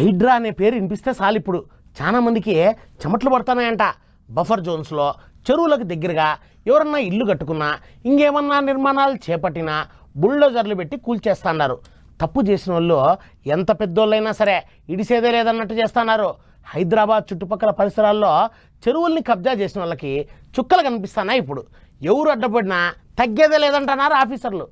హైడ్రా అనే పేరు వినిపిస్తే చాలు ఇప్పుడు. చాలామందికి చెమట్లు పడుతున్నాయంట. బఫర్ జోన్స్లో చెరువులకు దగ్గరగా ఎవరన్నా ఇల్లు కట్టుకున్నా ఇంకేమన్నా నిర్మాణాలు చేపట్టినా బుల్డోజర్లు పెట్టి కూల్చేస్తున్నారు. తప్పు చేసిన వాళ్ళు ఎంత పెద్దోళ్ళైనా సరే ఇడిసేదే లేదన్నట్టు చేస్తున్నారు. హైదరాబాద్ చుట్టుపక్కల పరిసరాల్లో చెరువుల్ని కబ్జా చేసిన వాళ్ళకి చుక్కలు కనిపిస్తున్నాయి ఇప్పుడు. ఎవరు అడ్డపడినా తగ్గేదే లేదంటున్నారు ఆఫీసర్లు.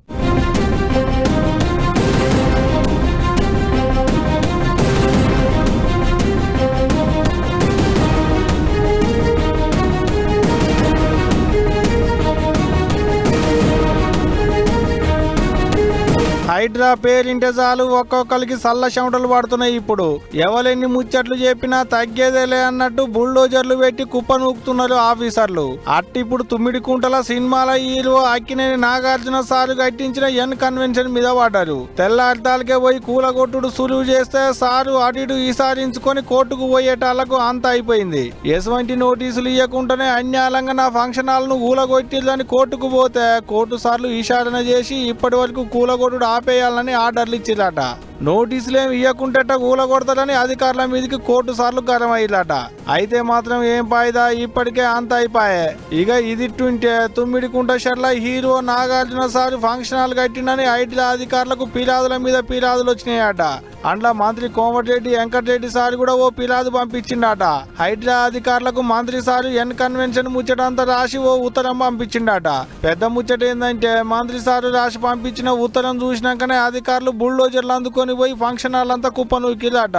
హైడ్రా పేరింటే చాలు ఒక్కొక్కరికి సల్ల చెమటలు పడుతున్నాయి ఇప్పుడు. ఎవరెన్ని ముచ్చట్లు చెప్పినా తగ్గేదేలే అన్నట్టు బుల్డోజర్లు పెట్టి కుప్ప నూకుతున్నారు ఆఫీసర్లు. అట్టిప్పుడు తుమ్మిడి కుంటల సినిమాల హీరో అక్కినేని నాగార్జున సారు కట్టించిన ఎన్ కన్వెన్షన్ మీద పడ్డారు. తెల్లార్థాలకే పోయి కూలగొట్టుడు సులువు చేస్తే సారు అటు ఇటు ఈసారించుకొని కోర్టుకు పోయేటాళ్ళకు అంత అయిపోయింది. ఎటువంటి నోటీసులు ఇవ్వకుండానే అన్యాలంగా నా ఫంక్షన్ హాల్ను కూలగొట్టిల్లని కోర్టుకు పోతే కోర్టు సార్లు ఈశారణ చేసి ఇప్పటి వరకు కూలగొట్టుడు ఆపేయాలని ఆర్డర్లు ఇచ్చిరట నోటీసులు ఏమి ఇవ్వకుంటేట కూలగొడతారని అధికారుల మీదకి కోర్టు సార్లు గరం అయితే మాత్రం ఏం పాయిదా? ఇప్పటికే అంత అయిపోయే. ఇక ఇది తుమ్మిడి కుంట షర్ల hero Nagarjuna sir function hall కట్టినని IT అధికారులకు ఫిర్యాదుల మీద ఫిర్యాదులు వచ్చినాయట. అండ్ల మంత్రి కోమటిరెడ్డి వెంకటరెడ్డి సార్ కూడా ఓ ఫిర్యాదు పంపించిండట. హైడ్రా అధికారులకు మంత్రి సార్ ఎన్ కన్వెన్షన్ ముచ్చట అంతా రాసి ఓ ఉత్తరం పంపించిండట. పెద్ద ముచ్చట ఏంటంటే మంత్రి సారు రాసి పంపించిన ఉత్తరం చూసినాకనే అధికారులు బుల్డోజర్లు అందుకొని పోయి ఫంక్షన్ హాల్ అంతా కుప్ప నూకిలట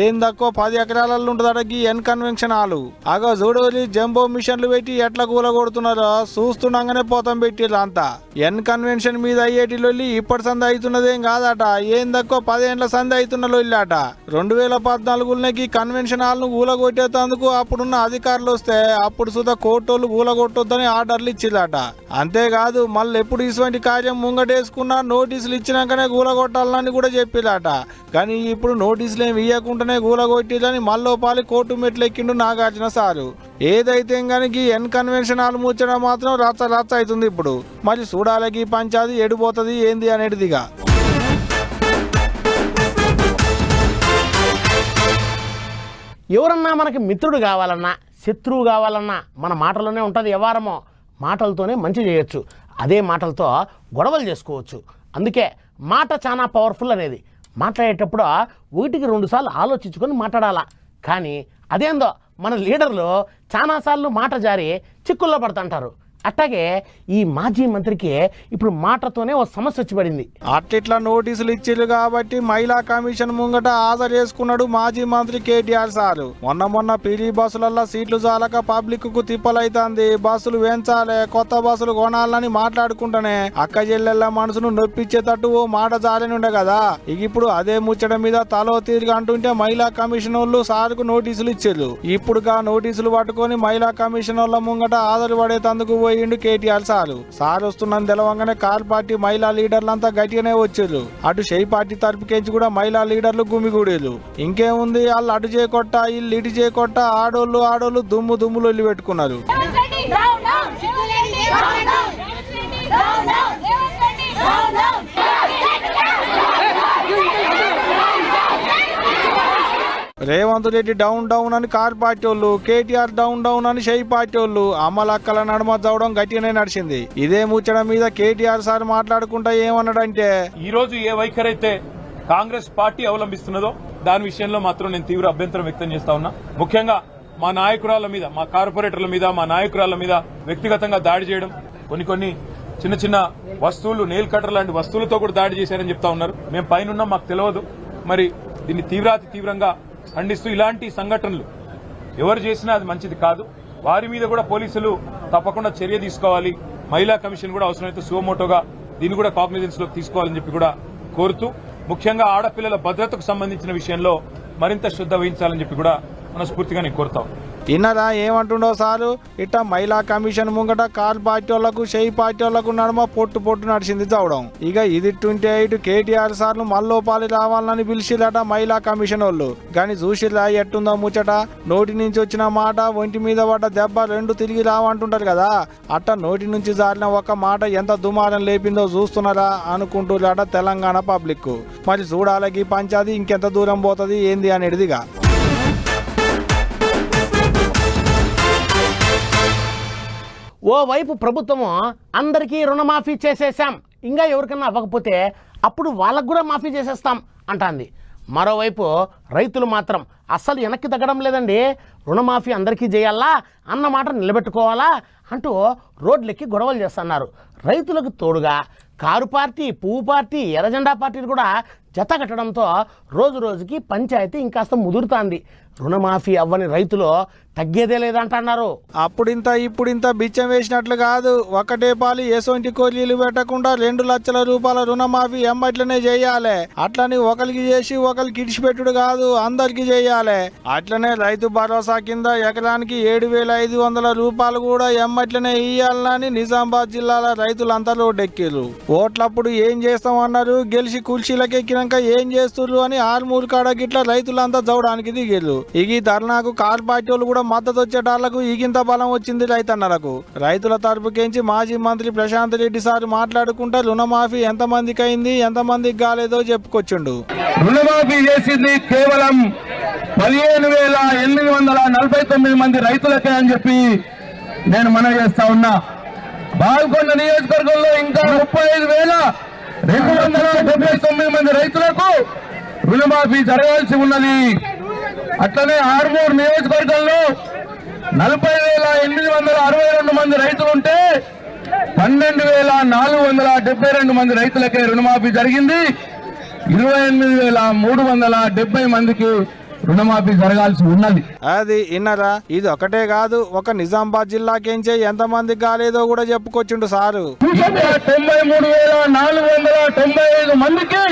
ఏం తక్కువ పది ఎకరాలలో ఉంటుందట ఈ ఎన్ కన్వెన్షన్ హాలు. అగో చూడవలి జంబో మిషన్లు పెట్టి ఎట్లా కూలగొడుతున్నారో చూస్తుండగానే పోతం పెట్టిర్రు అంతా ఎన్ కన్వెన్షన్ మీద అయ్యేటి లొల్లి ఇప్పటి సంద అవుతున్నదేం కాదట. ఏం తక్కువ పదేండ్ల సంది అవుతున్న అవుతున్నలో ఇల్లాట రెండు వేల పద్నాలుగులకి కన్వెన్షన్ హాల్ను ఊలగొట్టేందుకు అప్పుడున్న అధికారులు వస్తే అప్పుడు సుధా కోర్టోళ్ళు ఊలగొట్టొద్దని ఆర్డర్లు ఇచ్చిరట అంతేకాదు మళ్ళీ ఎప్పుడు ఇటువంటి కార్యం ముంగటేసుకున్నా నోటీసులు ఇచ్చినాకనే గూలగొట్టాలని కూడా చెప్పిరట కానీ ఇప్పుడు నోటీసులు ఏమి ఇవ్వకుండానే గూలగొట్టిదని మల్లోపాలి కోర్టు మెట్లు ఎక్కిండు నాగార్జున సారు. ఏదైతే కానీ ఎన్ కన్వెన్షన్ హాల్ ముచ్చడం మాత్రం రచ్చ రచ్చ అవుతుంది ఇప్పుడు. మరి చూడాలకి పంచాది ఎడిపోతుంది ఏంది అనేటిదిగా. ఎవరన్నా మనకి మిత్రుడు కావాలన్నా శత్రువు కావాలన్నా మన మాటలోనే ఉంటుంది వ్యవహారమో. మాటలతోనే మంచి చేయొచ్చు. అదే మాటలతో గొడవలు చేసుకోవచ్చు. అందుకే మాట చాలా పవర్ఫుల్ అనేది. మాట్లాడేటప్పుడు ఒకటికి రెండు సార్లు ఆలోచించుకొని మాట్లాడాలా. కానీ అదేందో మన లీడర్లు చాలాసార్లు మాట జారి చిక్కుల్లో పడుతుంటారు. అట్లాగే ఈ మాజీ మంత్రికి ఇప్పుడు మాటతోనే ఓ సమస్య వచ్చి పడింది. అట్టిట్లా నోటీసులు ఇచ్చారు కాబట్టి మహిళా కమిషన్ ముంగట హాజరు చేసుకున్నాడు మాజీ మంత్రి కేటీఆర్ సారు. మొన్న మొన్న పీడీ బస్సులల్లో సీట్లు చాలక పబ్లిక్కు తిప్పలైతుంది. బస్సులు వేంచాలే కొత్త బస్సులు కొనాలని మాట్లాడుకుంటానే అక్క చెల్లెళ్ళ మనసును నొప్పించేటట్టు ఓ మాట జారినుండే కదా. ఇక ఇప్పుడు అదే ముచ్చట మీద తలో తీరుగా అంటుంటే మహిళా కమిషన్ వాళ్ళు సార్కు నోటీసులు ఇచ్చారు ఇప్పుడుగా నోటీసులు పట్టుకొని మహిళా కమిషన్ వాళ్ళ ముంగట హాజరు పడేతందుకు పోయిండు కేటీఆర్ సారు. సార్ వస్తున్నాను తెలవంగానే కార్ పార్టీ మహిళా లీడర్లంతా గట్టిగానే వచ్చారు. అటు షై పార్టీ తరపుకేంచి కూడా మహిళా లీడర్లు గుమిగూడేరు. ఇంకేముంది? వాళ్ళు అటు చేయకొట్ట వీళ్ళు ఇటు చేయకొట్ట ఆడోళ్ళు ఆడోళ్ళు దుమ్ము దుమ్ములు వెళ్ళి పెట్టుకున్నారు. రేవంత్ రెడ్డి డౌన్ డౌన్ అని కార్ పార్టీ వాళ్ళు కేటీఆర్ డౌన్ డౌన్ అని షై పార్టీ వాళ్ళు అమ్మలక్కల నడుమ చవడం గట్టిగానే నడిచింది. ఇదే ముచ్చడం మీద కేటీఆర్ సార్ మాట్లాడుకుంటా ఏమన్నాడంటే ఈ రోజు ఏ వైఖరి అయితే కాంగ్రెస్ పార్టీ అవలంబిస్తున్నదో దాని విషయంలో మాత్రం నేను తీవ్ర అభ్యంతరం వ్యక్తం చేస్తా ఉన్నా. ముఖ్యంగా మా నాయకురాల మీద మా కార్పొరేటర్ల మీద మా నాయకురాల మీద వ్యక్తిగతంగా దాడి చేయడం కొన్ని కొన్ని చిన్న చిన్న వస్తువులు నెయిల్ కటర్ లాంటి వస్తువులతో కూడా దాడి చేశారని చెప్తా ఉన్నారు. మేము పైన మాకు తెలియదు. మరి దీన్ని తీవ్రాతి తీవ్రంగా ఖండిస్తూ ఇలాంటి సంఘటనలు ఎవరు చేసినా అది మంచిది కాదు. వారి మీద కూడా పోలీసులు తప్పకుండా చర్య తీసుకోవాలి. మహిళా కమిషన్ కూడా అవసరమైతే సువమోటోగా దీన్ని కూడా కాగ్నిజెన్స్లో తీసుకోవాలని చెప్పి కూడా కోరుతూ ముఖ్యంగా ఆడపిల్లల భద్రతకు సంబంధించిన విషయంలో మరింత శ్రద్ధ వహించాలని చెప్పి కూడా మనస్ఫూర్తిగా నేను కోరుతాం తిన్నరా ఏమంటుండో సారు? ఇట్ట మహిళా కమిషన్ ముంగట కాల్ పార్టీ వాళ్ళకు షెయి పార్టీ వాళ్ళకు నడుమ పొట్టు పొట్టు నడిచింది చవడం ఇక ఇది ఇటు కేటీఆర్ సార్లు మల్లోపాలి రావాలని పిలిచిరట మహిళా కమిషన్ వాళ్ళు కానీ చూసిరా ఎట్టుందో ముచ్చట? నోటి నుంచి వచ్చిన మాట ఒంటి మీద పడ్డ దెబ్బ రెండు తిరిగి రావంటుంటారు కదా? అట్ట నోటి నుంచి జారిన ఒక మాట ఎంత దుమారం లేపిందో చూస్తున్నారా అనుకుంటున్నారట తెలంగాణ పబ్లిక్ మరి చూడాలకి పంచాది ఇంకెంత దూరం పోతుంది ఏంది అనేదిగా ఓవైపు ప్రభుత్వము అందరికీ రుణమాఫీ చేసేసాం ఇంకా ఎవరికన్నా అవ్వకపోతే అప్పుడు వాళ్ళకు కూడా మాఫీ చేసేస్తాం అంటాంది. మరోవైపు రైతులు మాత్రం అస్సలు వెనక్కి తగ్గడం లేదండి. రుణమాఫీ అందరికీ చేయాలా? అన్న మాట నిలబెట్టుకోవాలా? అంటూ రోడ్లెక్కి గొడవలు చేస్తున్నారు. రైతులకు తోడుగా కారు పార్టీ పువ్వు పార్టీ ఎర్రజెండా పార్టీలు కూడా జత కట్టడంతో రోజు రోజుకి పంచాయతీ ఇంకాస్త ముదురుతాంది. రుణమాఫీ అవ్వని రైతులు తగ్గేదే లేదంటున్నారు. అప్పుడింత ఇప్పుడింత బిచ్చం వేసినట్లు కాదు. ఒకటే పాలు ఎసొంటి కొర్రీలు పెట్టకుండా రెండు లక్షల రూపాయల రుణమాఫీ ఎమ్మట్లనే చేయాలి. అట్లని ఒకరికి చేసి ఒకరికి ఇడిచిపెట్టుడు కాదు అందరికి చేయాలి. అట్లనే రైతు భరోసా కింద ఎకరానికి ఏడు వేల ఐదు వందల రూపాయలు కూడా ఎమ్మట్లనే ఇయ్యాలని నిజామాబాద్ జిల్లాల రైతులందరూ డెక్కిరు ఓట్లప్పుడు ఏం చేస్తామన్నారు? గెలిచి కుర్చీలకు ఎక్కినాక ఏం చేస్తుర్రు అని ఆరుమూరు కాడ గిట్ల రైతులంతా చౌడానికి దిగిర్రు. ఇక ధర్నాకు కార్ పార్టీ వాళ్ళు కూడా మద్దతు వచ్చేటాళ్ళకు ఈగింత బలం వచ్చింది రైతన్నలకు. రైతుల తరపుకేంచి మాజీ మంత్రి ప్రశాంత్ రెడ్డి సార్ మాట్లాడుకుంటా రుణమాఫీ ఎంత మందికి అయింది ఎంత మందికి కాలేదో చెప్పుకొచ్చిండు. రుణమాఫీ చేసింది కేవలం పదిహేను వేల ఎనిమిది వందల నలభై తొమ్మిది మంది రైతులకే అని చెప్పి నేను మనవి చేస్తా ఉన్నా. బాల్కొండ నియోజకవర్గంలో ఇంకా ముప్పై ఐదు వేల రెండు వందల డెబ్బై తొమ్మిది మంది రైతులకు రుణమాఫీ జరగాల్సి ఉన్నది. అట్లనే ఆర్మూర్ నియోజకవర్గంలో నలభై వేల ఎనిమిది వందల అరవై రెండు మంది రైతులుంటే పన్నెండు వేల నాలుగు వందల డెబ్బై రెండు మంది రైతులకే రుణమాఫీ జరిగింది. ఇరవై ఎనిమిది వేల మూడు వందల డెబ్బై మందికి రుణమాఫీ జరగాల్సి ఉన్నది. అది ఇన్నరా? ఇది ఒకటే కాదు ఒక నిజామాబాద్ జిల్లాకేంచే ఎంత మందికి కాలేదో కూడా చెప్పుకొచ్చిండు సారు. తొంభై మూడు వేల నాలుగు వందల తొంభై ఐదు మందికి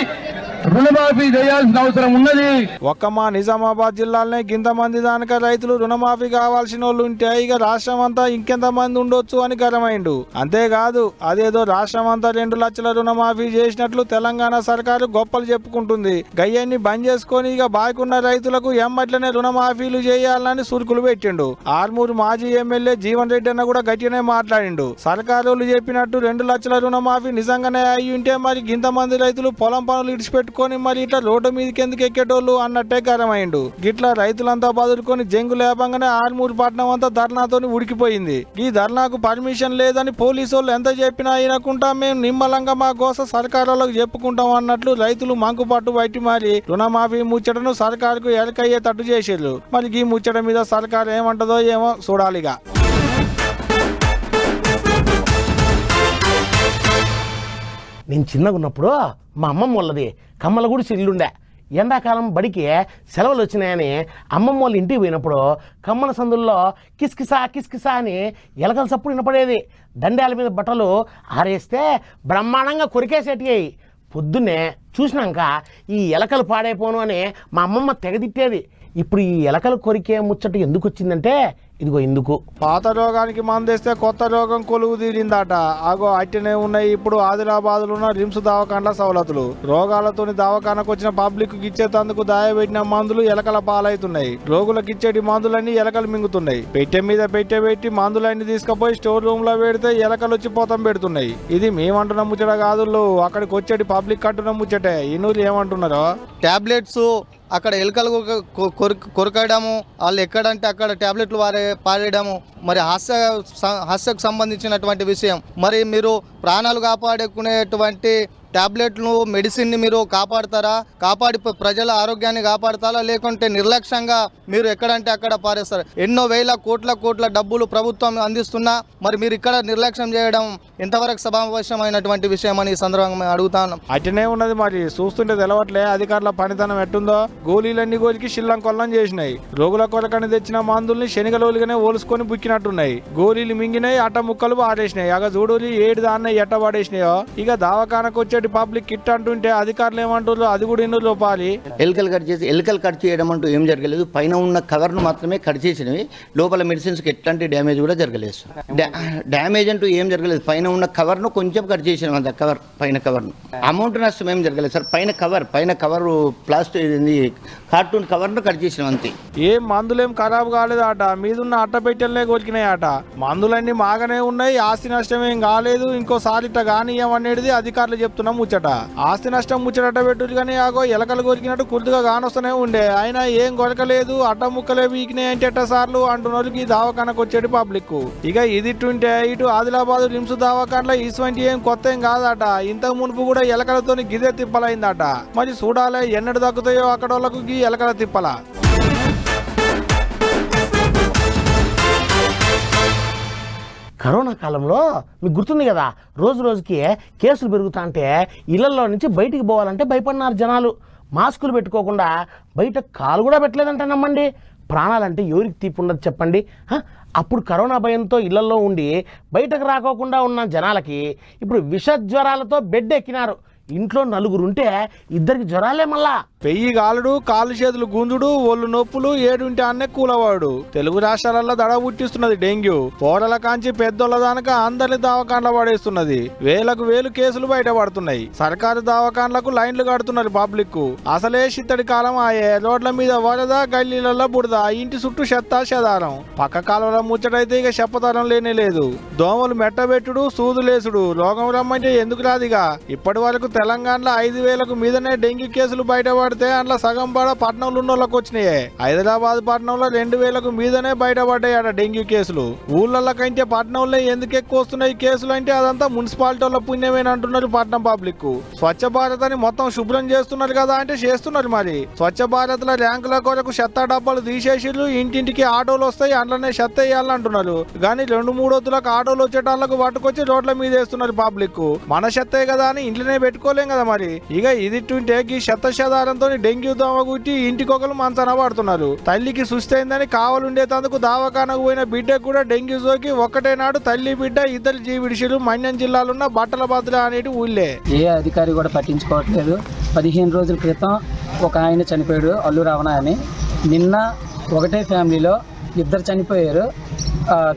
రుణమాఫీ చేయాల్సిన అవసరం ఉన్నది. ఒక్క మా నిజామాబాద్ జిల్లాలోనే గింత మంది దానిక రైతులు రుణమాఫీ కావాల్సిన వాళ్ళు ఉంటే ఇక రాష్ట్రం అంతా ఇంకెంత మంది ఉండొచ్చు అని గరమైండు అంతేకాదు అదేదో రాష్ట్రం అంతా రెండు లక్షల రుణమాఫీ చేసినట్లు తెలంగాణ సర్కారు గొప్పలు చెప్పుకుంటుంది. గయ్యాన్ని బంద్ చేసుకొని ఇక బాగున్న రైతులకు ఎమ్మట్లనే రుణమాఫీలు చేయాలని సురుకులు పెట్టిండు. ఆర్మూరు మాజీ ఎమ్మెల్యే జీవన్ రెడ్డి అన్న కూడా గట్టిగానే మాట్లాడిండు. సర్కారోళ్ళు చెప్పినట్టు రెండు లక్షల రుణమాఫీ నిజంగానే అయి ఉంటే మరి గింత మంది రైతులు పొలం పనులు ఇడిచిపెట్టుకొని మరి ఇట్లా రోడ్డు మీదకి ఎందుకు ఎక్కేటోళ్ళు అన్నట్టే కారమైండు గిట్లా రైతులంతా బదులుకొని జంగు లేపంగానే ఆర్మూరు పట్నం అంతా ధర్నాతోని ఉడికిపోయింది. ఈ ధర్నాకు పర్మిషన్ లేదని పోలీసు వాళ్ళు ఎంత చెప్పినా అయినకుంటా మేము నిమ్మలంగా మా కోసం సర్కారాలకు చెప్పుకుంటాం అన్నట్లు రైతులు మంకుపట్టు బయట మారి రుణమాఫీ ముచ్చటను సర్కారుకు ఎలకయ్యేటట్టు చేసేళ్ళు మరి ఈ ముచ్చట మీద సర్కారు ఏమంటదో ఏమో చూడాలిగా. నేను చిన్నగా ఉన్నప్పుడు మా అమ్మమ్మ వాళ్ళది కమ్మలగూడి ఇల్లుండే ఎండాకాలం బడికి సెలవులు వచ్చినాయని అమ్మమ్మ వాళ్ళ ఇంటికి పోయినప్పుడు కమ్మల సందుల్లో కిస్కిసా కిస్కిసా అని ఎలకల సప్పుడు వినపడేది. దండాల మీద బట్టలు ఆరేస్తే బ్రహ్మాండంగా కొరికేసేటివి పొద్దున్నే చూసినాక ఈ ఎలకలు పాడైపోను అని మా అమ్మమ్మ తెగదిట్టేది ఇప్పుడు ఈ ఎలకలు కొరికే ముచ్చట ఎందుకు వచ్చిందంటే ఇదిగో ఎందుకు పాత రోగానికి మందేస్తే కొత్త రోగం కొలువు తీరిందట. అగో అట్టనే ఉన్నాయి ఇప్పుడు ఆదిలాబాద్లో ఉన్న రిమ్స్ దవాఖాన్ల సవలతులు. రోగాలతోని దవాఖానకు వచ్చిన పబ్లిక్ ఇచ్చేతందుకు దాయబెట్టిన మందులు ఎలకల పాలవుతున్నాయి రోగులకు ఇచ్చేటి మందులన్నీ ఎలకలు మింగుతున్నాయి. పెట్టె మీద పెట్టె పెట్టి మందులన్నీ తీసుకుపోయి స్టోర్ రూమ్లో పెడితే ఎలకలు వచ్చి పోతం పెడుతున్నాయి. ఇది మేమంటున్న ముచ్చట కాదు అక్కడికి వచ్చేటి పబ్లిక్ అంటున్న ముచ్చటే. ఈ నూరు ఏమంటున్నారో? ట్యాబ్లెట్స్ అక్కడ ఎలుకలు కొరకడము వాళ్ళు ఎక్కడంటే అక్కడ ట్యాబ్లెట్లు వారే పారేయడము మరి హాస్య స- హాస్యకు సంబంధించినటువంటి విషయం. మరి మీరు ప్రాణాలు కాపాడుకునేటువంటి ట్యాబ్లెట్లు మెడిసిన్ని మీరు కాపాడతారా? కాపాడి ప్రజల ఆరోగ్యాన్ని కాపాడతారా? లేకుంటే నిర్లక్ష్యంగా మీరు ఎక్కడంటే అక్కడ పారేస్తారు. ఎన్నో వేల కోట్ల కోట్ల డబ్బులు ప్రభుత్వం అందిస్తున్నా మరి మీరు ఇక్కడ నిర్లక్ష్యం చేయడం ఎంతవరకు సమావేశమైనటువంటి విషయం అని ఈ సందర్భంగా అడుగుతాను అడుగుతా ఉన్నది మరి. చూస్తుంటే తెలవట్లే. అధికారుల పనితనం ఎట్టుందో? గోళీలన్నీ గోలికి శిల్లం కొల్లం చేసినాయి. రోగుల కొరకని తెచ్చిన మందుల్ని శనిగలోలుగానే ఓలుసుకొని బుక్కినట్టున్నాయి. గోళీలు మింగినాయి అట్ట ముక్కలు ఆడేసినాయి అగ చూడూరి ఏడు దాన్న ఎట్ట పాడేసినాయో? ఇక దవాఖానకు వచ్చేటి పబ్లిక్ కిట్ అంటుంటే అధికారులు ఏమంటారు అది కూడా ఇన్ను లోపాలి. ఎలుకలు కట్ చేసి ఎలుకలు కట్ చేయడం అంటూ ఏం జరగలేదు. పైన ఉన్న కవర్ను మాత్రమే కట్ చేసినవి. లోపల మెడిసిన్స్కి ఎట్లాంటి డ్యామేజ్ కూడా జరగలేదు. డ్యామేజ్ అంటూ ఏం జరగలేదు. పైన ఉన్న కవర్ను కొంచెం కట్ చేసినాం అంత కవర్ పైన కవర్ను. అమౌంట్ నష్టం ఏం జరగలేదు సార్. పైన కవర్ పైన కవర్ ప్లాస్టిక్ ఇది కార్టూన్ కవర్ను కట్ చేసినాం అంతే. ఏం మందులేం ఖరాబ్ కాలేదట మీదున్న అట్ట పెట్టెలనే కొరికినాయట మందులన్నీ మాగానే ఉన్నాయి ఆస్తి నష్టం ఏం కాలేదు. ఇంకోసారి ఇట్ట కానియమనేది అధికారులు చెప్తున్నాం ముచ్చట. ఆస్తి నష్టం ముచ్చట పెట్టుడు కానీ ఆగో ఎలకలు కొరికినట్టు కుర్దుగా కానొస్తూనే ఉండే. అయినా ఏం కొరకలేదు అడ్డ ముక్కలే వీకినాయి అంటే ఎట్ట సార్లు అంటున్నారు ఈ దవాఖానకు వచ్చేది పబ్లిక్ ఇక ఇది ఇటుంటే ఇటు ఆదిలాబాద్ రిమ్స్ దవాఖానలో ఇటువంటి ఏం కొత్త ఏం కాదట. ఇంతకు మునుపు కూడా ఎలకలతో గిదే తిప్పలైందట. మరి చూడాలి ఎన్నడు దక్కుతాయో అక్కడ వాళ్ళకు గీ ఎలకల తిప్పల. కరోనా కాలంలో మీకు గుర్తుంది కదా రోజు రోజుకి కేసులు పెరుగుతా అంటే ఇళ్ళలో నుంచి బయటికి పోవాలంటే భయపడినారు జనాలు. మాస్కులు పెట్టుకోకుండా బయట కాలు కూడా పెట్టలేదంటే నమ్మండి. ప్రాణాలంటే ఎవరికి తీపి ఉండదు చెప్పండి. అప్పుడు కరోనా భయంతో ఇళ్ళలో ఉండి బయటకు రాకోకుండా ఉన్న జనాలకి ఇప్పుడు విష జ్వరాలతో బెడ్ ఎక్కినారు. ఇంట్లో నలుగురు ఉంటే ఇద్దరికి జ్వరాలే మళ్ళా. పెయ్యి గాలుడు కాలు చేతులు గుంజుడు ఒళ్ళు నొప్పులు ఏడుంటే అన్నే కూలవాడు. తెలుగు రాష్ట్రాలలో దడ పుట్టిస్తున్నది డెంగ్యూ. పోరల కాంచి పెద్దోళ్ళ దానక అందరిని దవాఖాన్ల పడేస్తున్నది వేలకు వేలు కేసులు బయటపడుతున్నాయి సర్కారు దావకాండ్లకు లైన్లు కడుతున్నారు పబ్లిక్ అసలే చిత్తడి కాలం ఆయే. రోడ్ల మీద వరద గల్లీలలో బుడద ఇంటి చుట్టూ చెత్త చెదారం. పక్క కాలువల ముచ్చటైతే ఇక చెప్పతరం లేనే లేదు. దోమలు మెట్టబెట్టుడు సూదులేసుడు రోగం రమ్మంటే ఎందుకు రాదిగా ఇప్పటి వరకు తెలంగాణలో ఐదు వేలకు మీదనే డెంగ్యూ కేసులు పడితే అందులో సగం పడ పట్నంలో ఉన్న వాళ్ళకి వచ్చినాయి. హైదరాబాద్ పట్నంలో రెండు వేలకు మీదనే బయటపడ్డాయి డెంగ్యూ కేసులు. ఊళ్ళల్లో కంటే పట్నంలో ఎందుకు ఎక్కువ వస్తున్నాయి కేసులు అంటే అదంతా మున్సిపాలిటీ వాళ్ళ పుణ్యమేని అంటున్నారు పట్నం పబ్లిక్. స్వచ్ఛ భారత్ అని మొత్తం శుభ్రం చేస్తున్నారు కదా అంటే చేస్తున్నారు మరి. స్వచ్ఛ భారత్లో ర్యాంకుల కొరకు చెత్త డబ్బాలు తీసేసిర్రు ఇంటింటికి ఆటోలు వస్తాయి అందులోనే చెత్త వేయాలంటున్నారు కానీ రెండు మూడు ఆటోలు వచ్చేటాళ్ళకు పట్టుకొచ్చి రోడ్ల మీద వేస్తున్నారు పబ్లిక్. మన చెత్తే కదా అని ఇంట్లోనే పెట్టుకోలేం కదా మరి. ఇక ఇది ఈ చెత్త చెదారంతో డెంగ్యూ దోమ గుట్టి ఇంటికొకరు మంచాన పడుతున్నారు. తల్లికి సుస్తైందని కావాలుండేందుకు దావఖానకు పోయిన బిడ్డకు కూడా డెంగ్యూ సోకి ఒక్కటే నాడు తల్లి బిడ్డ ఇద్దరు జీవిడిషులు మన్యం జిల్లాలున్న బట్టల భద్ర అనేటి ఊళ్ళే. ఏ అధికారి కూడా పట్టించుకోవట్లేదు. పదిహేను రోజుల క్రితం ఒక ఆయన చనిపోయాడు అల్లు రావణ అని నిన్న ఒకటే ఫ్యామిలీలో ఇద్దరు చనిపోయారు.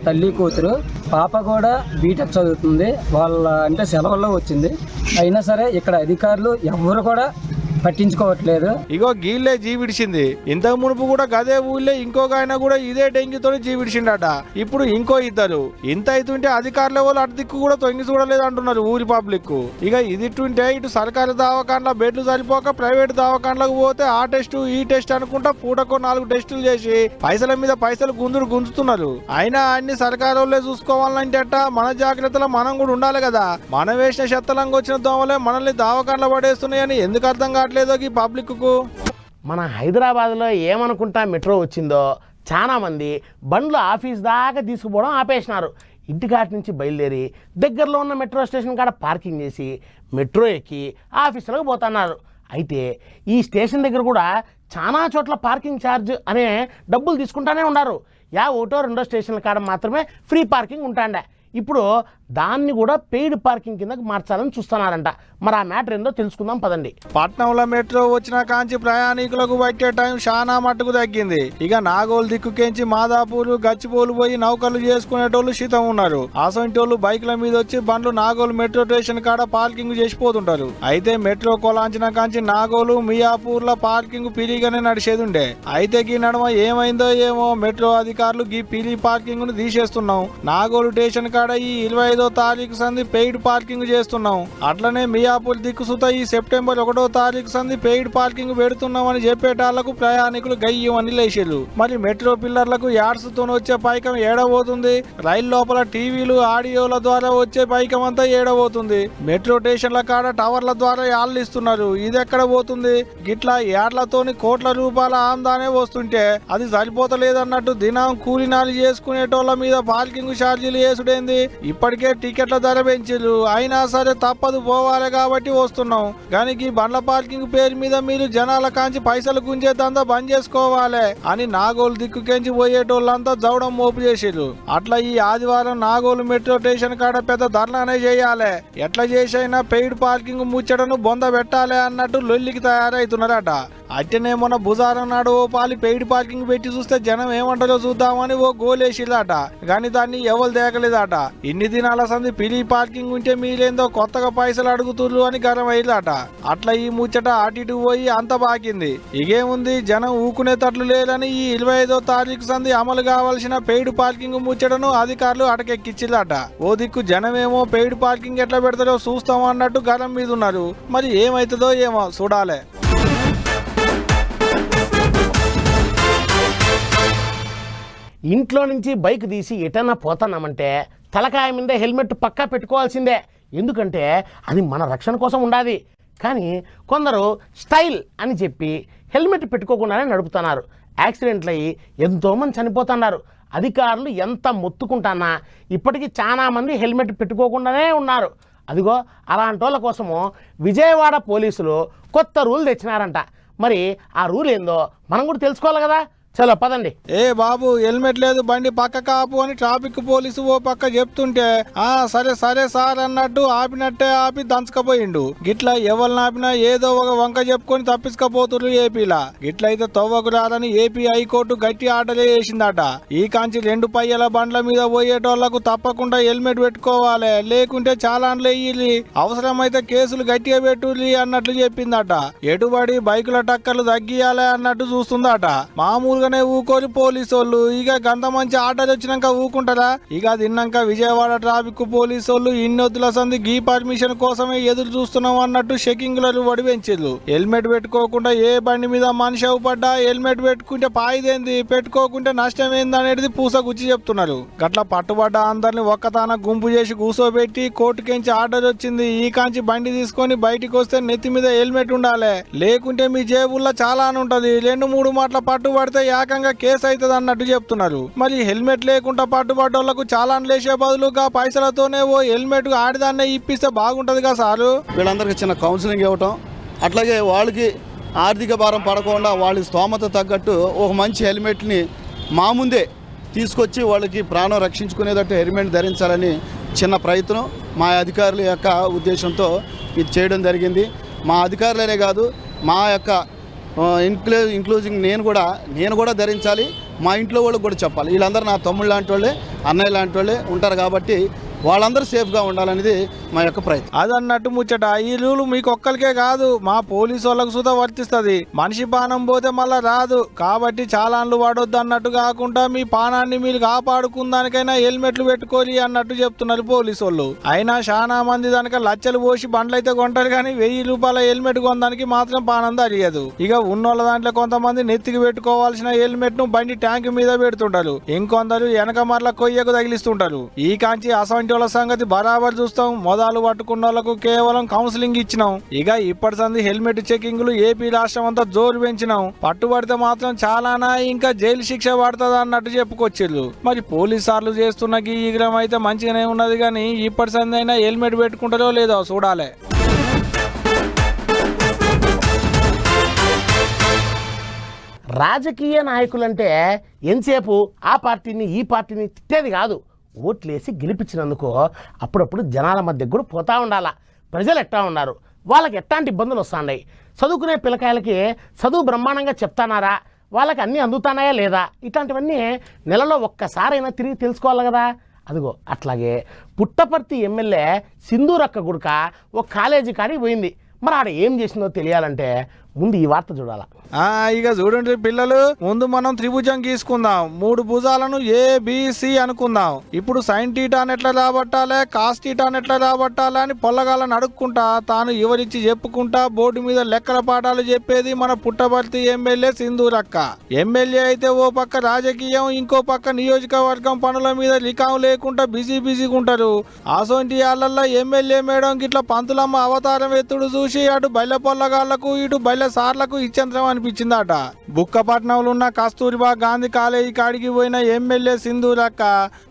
తల్లి కూతురు. పాప కూడా బీటెక్ చదువుతుంది. వాళ్ళ అంటే సెలవుల్లో వచ్చింది. అయినా సరే ఇక్కడ అధికారులు ఎవరు కూడా పట్టించుకోవట్లేదు. ఇగో గీళ్ళే జీవిడిచింది ఇంతకు మునుపు కూడా గదే ఊళ్ళే ఇంకొక ఆయన కూడా ఇదే డెంగ్యూతో జీవిడిచిండట ఇప్పుడు ఇంకో ఇద్దరు. ఇంత అవుతుంటే అధికారుల వాళ్ళు అటు దిక్కు కూడా తొంగి చూడలేదు అంటున్నారు ఊరి పబ్లిక్. ఇక ఇది ఇటుంటే ఇటు సర్కారీ దవాఖాన్ల బెడ్లు సరిపోక ప్రైవేట్ దవాఖాన్లకు పోతే ఆ టెస్ట్ ఈ టెస్ట్ అనుకుంటా పూటకో నాలుగు టెస్టులు చేసి పైసల మీద పైసలు గుంజుడు గుంజుతున్నారు. అయినా అన్ని సర్కారు వాళ్ళే చూసుకోవాలంటే అట్ట మన జాగ్రత్తలో మనం కూడా ఉండాలి కదా. మనం వేసిన చెత్తలంగా వచ్చిన దోమలే మనల్ని దావకాండ్ల పడేస్తున్నాయని ఎందుకు అర్థం కావట్లేదు? ఈ పబ్లిక్కు మన హైదరాబాద్లో ఏమనుకుంటా మెట్రో వచ్చిందో చాలామంది బండ్లు ఆఫీస్ దాకా తీసుకుపోవడం ఆపేసినారు. ఇంటికాటి నుంచి బయలుదేరి దగ్గరలో ఉన్న మెట్రో స్టేషన్ కాడ పార్కింగ్ చేసి మెట్రో ఎక్కి ఆఫీసులకు పోతున్నారు. అయితే ఈ స్టేషన్ దగ్గర కూడా చాలా చోట్ల పార్కింగ్ ఛార్జ్ అనే డబ్బులు తీసుకుంటానే ఉన్నారు. యా ఒకటో రెండో స్టేషన్ల కాడ మాత్రమే ఫ్రీ పార్కింగ్ ఉంటాండే. ఇప్పుడు దాన్ని కూడా పెయిడ్ పార్కింగ్ కిందకి మార్చాలని చూస్తున్నారంట. మరి ఆ మ్యాటర్ ఏందో తెలుసుకుందాం పదండి. పట్నంలో మెట్రో వచ్చిన కాంచి ప్రయాణికులకు పట్టే టైం చాలా మట్టుకు తగ్గింది. ఇక నాగోలు దిక్కుకెంచి మాదాపూర్ గచ్చిపోలు పోయి నౌకలు చేసుకునేటోళ్ళు శీతం ఉన్నారు. అసంటోళ్ళు బైక్ల మీద వచ్చి బండ్లు నాగోలు మెట్రో స్టేషన్ కాడ పార్కింగ్ చేసిపోతుంటారు. అయితే మెట్రో కొలాంచిన కాంచి నాగోలు మియాపూర్ పార్కింగ్ పిలిగానే నడిచేది ఉండే అయితే గీ నడమ ఏమైందో ఏమో మెట్రో అధికారులు గీ పిలి పార్కింగ్ను తీసేస్తున్నాం. నాగోలు స్టేషన్ కాడ ఈ ఇరవై ఐదో తారీఖు సంది పెయిడ్ పార్కింగ్ చేస్తున్నాం. అట్లనే మియాపూర్ దిక్కుసుత ఈ సెప్టెంబర్ ఒకటో తారీఖు సంది పెయిడ్ పార్కింగ్ పెడుతున్నామని చెప్పేటాళ్ళకు ప్రయాణికులు గయ్యమని లేచిర్రు. మరి మెట్రో పిల్లర్లకు యాడ్స్తో వచ్చే పైకం ఏడబోతుంది రైలు లోపల టీవీలు ఆడియోల ద్వారా వచ్చే పైకం అంతా ఏడబోతుంది మెట్రో స్టేషన్ల కాడ టవర్ల ద్వారా యాళ్ళు ఇస్తున్నారు. ఇది ఎక్కడ పోతుంది? గిట్లా యాడ్లతోని కోట్ల రూపాయల ఆందానే వస్తుంటే అది సరిపోతలేదన్నట్టు దినం కూలినాలు చేసుకునేటోళ్ళ మీద పార్కింగ్ ఛార్జీలు వేసుడేంది? ఇప్పటికే టికెట్ల ధర పెంచిర్రు. అయినా సరే తప్పదు పోవాలి కాబట్టి వస్తున్నాం. కానీ ఈ బండ్ల పార్కింగ్ పేరు మీద మీరు జనాల కాంచి పైసలు గుంజేదంతా బంద్ చేసుకోవాలి అని నాగోలు దిక్కుకెంచి పోయేటోళ్ళంతా జవడం మోపు చేసిర్రు. అట్లా ఈ ఆదివారం నాగోలు మెట్రో స్టేషన్ కాడ పెద్ద ధర్నానే చేయాలి. ఎట్లా చేసైనా పెయిడ్ పార్కింగ్ ముచ్చటను బొంద పెట్టాలి అన్నట్టు లొల్లికి తయారవుతున్నారట అట్టనే మొన్న బుధారం నాడు ఓ పాలి పెయిడ్ పార్కింగ్ పెట్టి చూస్తే జనం ఏమంటారో చూద్దామని ఓ గోలేసిల్లట కానీ దాన్ని ఎవరు దేకలేదట. ఇన్ని దినాలు సంది పిలి పార్కింగ్ ఉంటే మీరేందో కొత్తగా పైసలు అడుగుతుర్రు అని గరం అయ్యిందట అట్లా ఈ ముచ్చట అటు ఇటు పోయి అంత బాకింది. ఇగేముంది? జనం ఊకునే తట్లు లేదని ఈ ఇరవై ఐదో తారీఖు సంది అమలు కావాల్సిన పెయిడ్ పార్కింగ్ ముచ్చటను అధికారులు అటకెక్కిచ్చిల్లట ఓ దిక్కు జనమేమో పెయిడ్ పార్కింగ్ ఎట్లా పెడతారో చూస్తాం అన్నట్టు గరం మీద ఉన్నారు. మరి ఏమైతుందో ఏమో చూడాలి. ఇంట్లో నుంచి బైక్ తీసి ఎటన్నా పోతున్నామంటే తలకాయ మీద హెల్మెట్ పక్కా పెట్టుకోవాల్సిందే. ఎందుకంటే అది మన రక్షణ కోసం ఉండాలి కానీ కొందరు స్టైల్ అని చెప్పి హెల్మెట్ పెట్టుకోకుండానే నడుపుతున్నారు. యాక్సిడెంట్లు అయ్యి ఎంతోమంది చనిపోతున్నారు. అధికారులు ఎంత మొత్తుకుంటానా ఇప్పటికీ చాలా మంది హెల్మెట్ పెట్టుకోకుండానే ఉన్నారు. అదిగో అలాంటి వాళ్ళ కోసము విజయవాడ పోలీసులు కొత్త రూల్ తెచ్చినారంట. మరి ఆ రూల్ ఏందో మనం కూడా తెలుసుకోవాలి కదా? చలో పదండి. ఏ బాబు హెల్మెట్ లేదు బండి పక్క కాపు అని ట్రాఫిక్ పోలీసు ఓ పక్క చెప్తుంటే ఆ సరే సరే సార్ అన్నట్టు ఆపినట్టే ఆపి దంచకపోయిండు. గిట్లా ఎవరిని ఆపినా ఏదో ఒక వంక చెప్పుకొని తప్పించకపోతుర్రు ఏపీలా. గిట్లయితే తవ్వకు రాదని ఏపీ హైకోర్టు గట్టి ఆర్డర్ వేసిందట. ఈ కాంచి రెండు పయ్యల బండ్ల మీద పోయేటోళ్ళకు తప్పకుండా హెల్మెట్ పెట్టుకోవాలి లేకుంటే చాలాన్లు వెయ్యి అవసరమైతే కేసులు గట్టిగా పెట్టులి అన్నట్లు చెప్పిందట. ఎటుబడి బైకుల టక్కర్లు తగ్గియాలి అన్నట్టు చూస్తుందట. మామూలు మామూలుగానే ఊకోరు పోలీసు వాళ్ళు ఇక గంత మంచి ఆర్డర్ వచ్చినాక ఊకుంటారా? ఇక తిన్నాక విజయవాడ ట్రాఫిక్ పోలీసు వాళ్ళు ఇన్నొద్దుల సంది గీ పర్మిషన్ కోసమే ఎదురు చూస్తున్నాం అన్నట్టు చెకింగ్లను వడివెంచారు హెల్మెట్ పెట్టుకోకుండా ఏ బండి మీద మనిషి అవుపడ్డా హెల్మెట్ పెట్టుకుంటే పాయిదేంది పెట్టుకోకుంటే నష్టం ఏంది అనేది పూసగుచ్చి చెప్తున్నారు. గట్లా పట్టుబడ్డ అందరిని ఒక్కతాన గుంపు చేసి కూసోబెట్టి కోర్టుకెంచి ఆర్డర్ వచ్చింది ఈ కాంచి బండి తీసుకొని బయటికి వస్తే నెత్తి మీద హెల్మెట్ ఉండాలి. లేకుంటే మీ జేబుల్లో చాలా అని ఉంటది రెండు మూడు మాటల పట్టుబడితే ఏకంగా కేసు అవుతుంది అన్నట్టు చెప్తున్నారు. మరి హెల్మెట్ లేకుండా పట్టుబడ్డోళ్ళకు చాలా లేసే బదులుగా పైసలతోనే ఓ హెల్మెట్ ఆడిదాన్నే ఇప్పిస్తే బాగుంటది కదా సారు? వీళ్ళందరికీ చిన్న కౌన్సిలింగ్ ఇవ్వటం అట్లాగే వాళ్ళకి ఆర్థిక భారం పడకుండా వాళ్ళ స్తోమత తగ్గట్టు ఒక మంచి హెల్మెట్ని మా ముందే తీసుకొచ్చి వాళ్ళకి ప్రాణం రక్షించుకునేటట్టు హెల్మెట్ ధరించాలని చిన్న ప్రయత్నం మా అధికారుల యొక్క ఉద్దేశంతో ఇది చేయడం జరిగింది. మా అధికారులనే కాదు మా యొక్క ఇంక్లూ ఇంక్లూజింగ్ నేను కూడా నేను కూడా ధరించాలి. మా ఇంట్లో వాళ్ళకి కూడా చెప్పాలి. వీళ్ళందరూ నా తమ్ముళ్ళు లాంటి వాళ్ళే అన్నయ్య లాంటి వాళ్ళే ఉంటారు కాబట్టి వాళ్ళందరూ సేఫ్గా ఉండాలనేది మా యొక్క ప్రయత్నం. అదన్నట్టు ముచ్చట ఈ రూలు మీకు ఒక్కరికే కాదు మా పోలీసు వాళ్ళకు సుధా వర్తిస్తుంది. మనిషి పానం పోతే మళ్ళా రాదు. కాబట్టి చాలాన్లు వాడొద్దు అన్నట్టు కాకుండా మీ పానాన్ని మీరు కాపాడుకుందానికైనా హెల్మెట్లు పెట్టుకోలి అన్నట్టు చెప్తున్నారు పోలీసు వాళ్ళు. అయినా చాలా మంది దానిక లచ్చలు పోసి బండ్లు అయితే కొంటారు కానీ వెయ్యి రూపాయల హెల్మెట్ కొనడానికి మాత్రం పానం తెలియదు ఇక ఉన్నోళ్ళ దాంట్లో కొంతమంది నెత్తికి పెట్టుకోవాల్సిన హెల్మెట్ను బండి ట్యాంక్ మీద పెడుతుంటారు. ఇంకొందరు వెనక మరల కొయ్యకు తగిలిస్తుంటారు. ఈ కాంచి అసంటి వాళ్ళ సంగతి బరాబర్ చూస్తాం. మొదలు పట్టుకున్న వాళ్ళకు కేవలం కౌన్సిలింగ్ ఇచ్చినాం. ఇక ఇప్పటి సంది హెల్మెట్ చెకింగ్లు ఏపీ రాష్ట్రం అంతా జోరు పెంచినాం. పట్టుబడితే మాత్రం చాలానా ఇంకా జైలు శిక్ష పడుతుంది అన్నట్టు చెప్పుకొచ్చిర్రు. మరి పోలీసార్లు చేస్తున్న ఈ ఈగ్రం అయితే మంచిగానే ఉన్నది కానీ ఇప్పటి సంది అయినా హెల్మెట్ పెట్టుకుంటారో లేదో చూడాలి. రాజకీయ నాయకులంటే ఎంతసేపు ఆ పార్టీని ఈ పార్టీని తిట్టేది కాదు. ఓట్లేసి గెలిపించినందుకు అప్పుడప్పుడు జనాల మధ్య కూడా పోతా ఉండాల. ప్రజలు ఎట్టా ఉన్నారు? వాళ్ళకి ఎట్లాంటి ఇబ్బందులు వస్తున్నాయి చదువుకునే పిల్లకాయలకి చదువు బ్రహ్మాండంగా చెప్తానారా? వాళ్ళకి అన్నీ అందుతానాయా లేదా? ఇట్లాంటివన్నీ నెలలో ఒక్కసారైనా తిరిగి తెలుసుకోవాలి కదా. అదిగో అట్లాగే పుట్టపర్తి ఎమ్మెల్యే సింధూరక్క గుడక ఒక కాలేజీ కాడికి పోయింది. మరి ఆడ ఏం చేసిందో తెలియాలంటే ముందు ఈ వార్త చూడాలా? ఇక చూడండి పిల్లలు ముందు మనం త్రిభుజం గీసుకుందాం. మూడు భుజాలను ఏ బిసి అనుకుందాం. ఇప్పుడు సైన్ టీటాన్ ఎట్లా రాబట్టాలే కాస్ టీటాన్ ఎట్లా రాబట్టాలే అని పొల్లగాలను అడుక్కుంటా తాను ఎవరిచ్చి చెప్పుకుంటా బోర్డు మీద లెక్కల పాఠాలు చెప్పేది మన పుట్టపర్తి ఎమ్మెల్యే సింధూరక్క. ఎమ్మెల్యే అయితే ఓ పక్క రాజకీయం ఇంకో పక్క నియోజకవర్గం పనుల మీద లికాం లేకుండా బిజీ బిజీగా ఉంటారు. అసోంటి వాళ్ళల్లో ఎమ్మెల్యే మేడం గిట్ల పంతులమ్మ అవతారం ఎత్తుడు చూసి అటు బయల పొల్లగాళ్ళకు ఇటు బయల బల్లె సార్లకు ఇచ్చంతరం అనిపించిందట. బుక్కపట్నంలో ఉన్న కస్తూరిబా గాంధీ కాలేజీ కాడికి పోయిన ఎమ్మెల్యే సింధూరక్క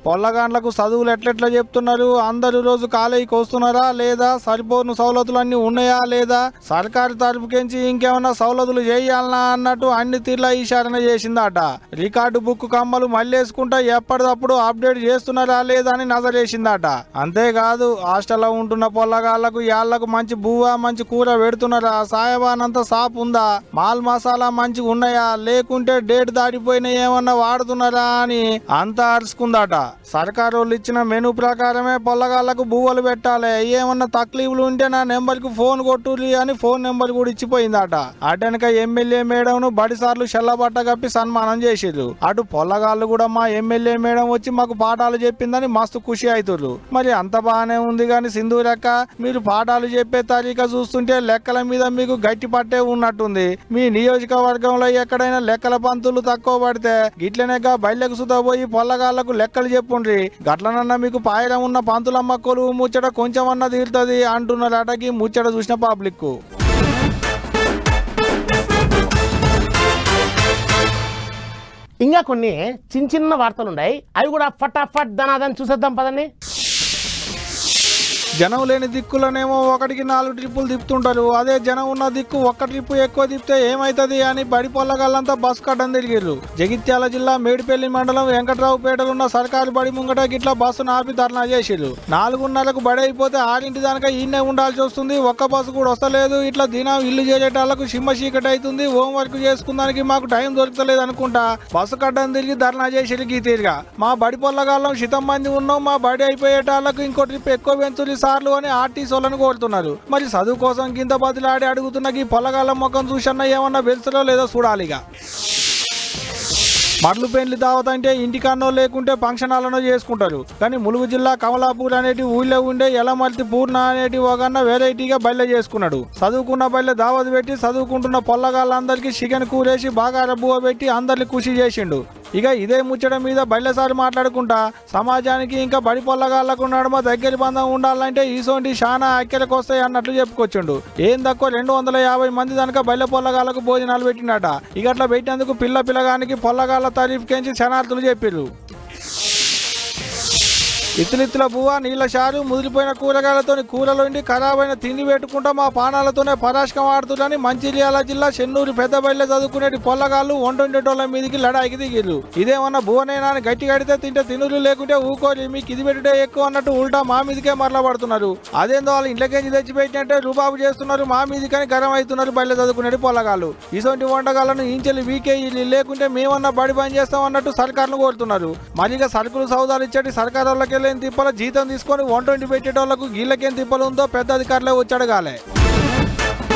పొల్లగాండ్లకు చదువులు ఎట్లెట్లా చెప్తున్నారు? అందరూ రోజు కాలేజీకి వస్తున్నారా లేదా? సరిపోను సవలతులు అన్ని ఉన్నాయా లేదా? సర్కారు తరపుకించి ఇంకేమన్నా సౌలతులు చేయాలనా అన్నట్టు అన్ని తీర్ల ఈశారణ చేసిందట. రికార్డు బుక్ కమ్మలు మళ్ళేసుకుంటా ఎప్పటికప్పుడు అప్డేట్ చేస్తున్నారా లేదా అని నజరేసిందట అంతేకాదు హాస్టల్లో ఉంటున్న పొల్లగాళ్ళకు యాళ్ళకు మంచి బువ్వ మంచి కూర పెడుతున్నారా? సాయబానంత షాప్ ఉందా? మాల్ మసాలా మంచిగా ఉన్నాయా? లేకుంటే డేట్ దాటిపోయినా ఏమన్నా వాడుతున్నారా అని అంతా అరుచుకుందట. సర్కారు వాళ్ళు ఇచ్చిన మెనూ ప్రకారమే పొల్లగాళ్ళకు బువ్వలు పెట్టాలి. ఏమన్నా తక్లీఫ్లు ఉంటే నా నెంబర్కి ఫోన్ కొట్టుర్రి అని ఫోన్ నెంబర్ కూడా ఇచ్చిపోయిందట. అటెనక ఎమ్మెల్యే మేడంను బడిసార్లు చెల్లబట్ట కప్పి సన్మానం చేసిర్రు. అటు పొల్లగాళ్ళు కూడా మా ఎమ్మెల్యే మేడం వచ్చి మాకు పాఠాలు చెప్పిందని మస్తు ఖుషి అవుతుర్రు మరి అంత బాగానే ఉంది కానీ సింధూరక్క మీరు పాఠాలు చెప్పే తారీఖ చూస్తుంటే లెక్కల మీద మీకు గట్టి పట్టే ఉన్నట్టుంది. మీ నియోజకవర్గంలో ఎక్కడైనా లెక్కల పంతులు తక్కువ పడితే గిట్లనేగా బయళ్ళకు సుతా పోయి పొల్లగాళ్ళకు లెక్కలు చెప్పుండ్రి. గట్లనన్నా మీకు పాయడం ఉన్న పంతులమ్మ కొలువు ముచ్చట కొంచెం అన్న తీరుతుంది అంటున్నారటకి ముచ్చట చూసిన పబ్లిక్ ఇంకా కొన్ని చిన్న చిన్న వార్తలు ఉన్నాయి అవి కూడా ఫటాఫట్ ధనాదని చూసేద్దాం పదండి. జనం లేని దిక్కులనేమో ఒకటికి నాలుగు ట్రిప్పులు తిప్పుతుంటారు. అదే జనం ఉన్న దిక్కు ఒక్క ట్రిప్పు ఎక్కువ తిప్పితే ఏమైతది అని బడి పొల్లగాళ్ళంతా బస్ కట్టం తిరిగిర్రు. జగిత్యాల జిల్లా మేడిపల్లి మండలం వెంకట్రావుపేటలో ఉన్న సర్కారు బడి ముంగట గిట్ల బస్సును ఆపి ధర్నా చేసిర్రు. నాలుగున్నరకు బడి అయిపోతే ఆరింటి దానిక ఈయనే ఉండాల్సి వస్తుంది. ఒక్క బస్సు కూడా వస్తలేదు. ఇట్లా దినం ఇల్లు చేరేటాళ్ళకు సింహ చీకటి అవుతుంది హోంవర్క్ చేసుకుందానికి మాకు టైం దొరకలేదు అనుకుంటా బస్సు కట్టం తిరిగి ధర్నా చేసిర్రు గీతీరుగా. మా బడి పొల్లగాళ్ళం శితం మంది ఉన్నాం. మా బడి అయిపోయేటాళ్ళకు ఇంకో ట్రిప్ ఎక్కువ పెంచులు సార్లు అని ఆర్టీసీ వాళ్ళని కోరుతున్నారు. మరి చదువు కోసం కింద బదిలాడి అడుగుతున్న ఈ పొల్లగాళ్ళ ముఖం చూసన్న ఏమన్నా వెలుసలో లేదో చూడాలిగా మడ్లు పెండ్లు దావత్ అంటే ఇంటికన్నో లేకుంటే ఫంక్షన్ హాల్లోనో చేసుకుంటారు. కానీ ములుగు జిల్లా కమలాపూర్ అనేటి ఊళ్ళో ఉండే ఎలమర్తి పూర్ణ అనేటి ఒకన్న వెరైటీగా బయలు చేసుకున్నాడు. చదువుకున్న బయలు దావత్ పెట్టి చదువుకుంటున్న పొల్లగాళ్ళందరికీ చికెన్ కూరేసి బాగా రబ్బువ పెట్టి అందరిని ఖుషి చేసిండు. ఇక ఇదే ముచ్చట మీద బయలుసారి మాట్లాడుకుంటా సమాజానికి ఇంకా బడి పొల్లగాళ్ళకు నడుమ దగ్గర బంధం ఉండాలంటే ఈసోంటి చానా ఐక్యలకు వస్తాయి అన్నట్లు చెప్పుకొచ్చిండు. ఏం తక్కువ రెండు వందల యాభై మంది దానిక బయలు పొల్లగాళ్ళకు భోజనాలు పెట్టినట ఇక అట్లా పెట్టినందుకు పిల్ల పిల్లగానికి పొల్లగాళ్ళ తారీఫ్ కెంచి శనార్థులు చెప్పిర్రు. ఇత్తులిత్తుల బువ్వ నీళ్ళ చారు ముదిరిపోయిన కూరగాయలతో కూరలోండి ఖరాబైన తిండి పెట్టుకుంటా మా పానాలతోనే పరాశకం ఆడుతుందని మంచిర్యాల జిల్లా చెన్నూరు పెద్ద చదువుకునేటి పొల్లగాళ్ళు వంటొండేటోళ్ళ మీదకి లడాయికి దిగిర్రు. ఇదేమన్నా బువ్వనైనా అని గట్టి కడితే తింటే తినులు లేకుంటే ఊకోరి మీకు ఇది పెట్టుడే ఎక్కువ అన్నట్టు ఉల్టా మా మీదకే మరలబడుతున్నారు. అదేందో వాళ్ళు ఇంట్లోకేంచి తెచ్చిపెట్టినట్టే రూబాబు చేస్తున్నారు మా మీదకని గరం అవుతున్నారు బయలు చదువుకునేటి పొల్లగాళ్ళు. ఇటువంటి వంటకాలను ఇంచెలు వీకే ఇల్లు లేకుంటే మేమన్నా బడి పని చేస్తాం అన్నట్టు సర్కార్ను కోరుతున్నారు. మరిగా సరుకులు సౌదాలు ఇచ్చేటి సర్కారు వాళ్ళకి వెళ్ళిన తిప్పల జీతం తీసుకొని వన్ ట్వంటీ పెట్టేటోళ్ళకు గీళ్ళకేం తిప్పలు ఉందో పెద్ద అధికారులే వచ్చి అడగాలి.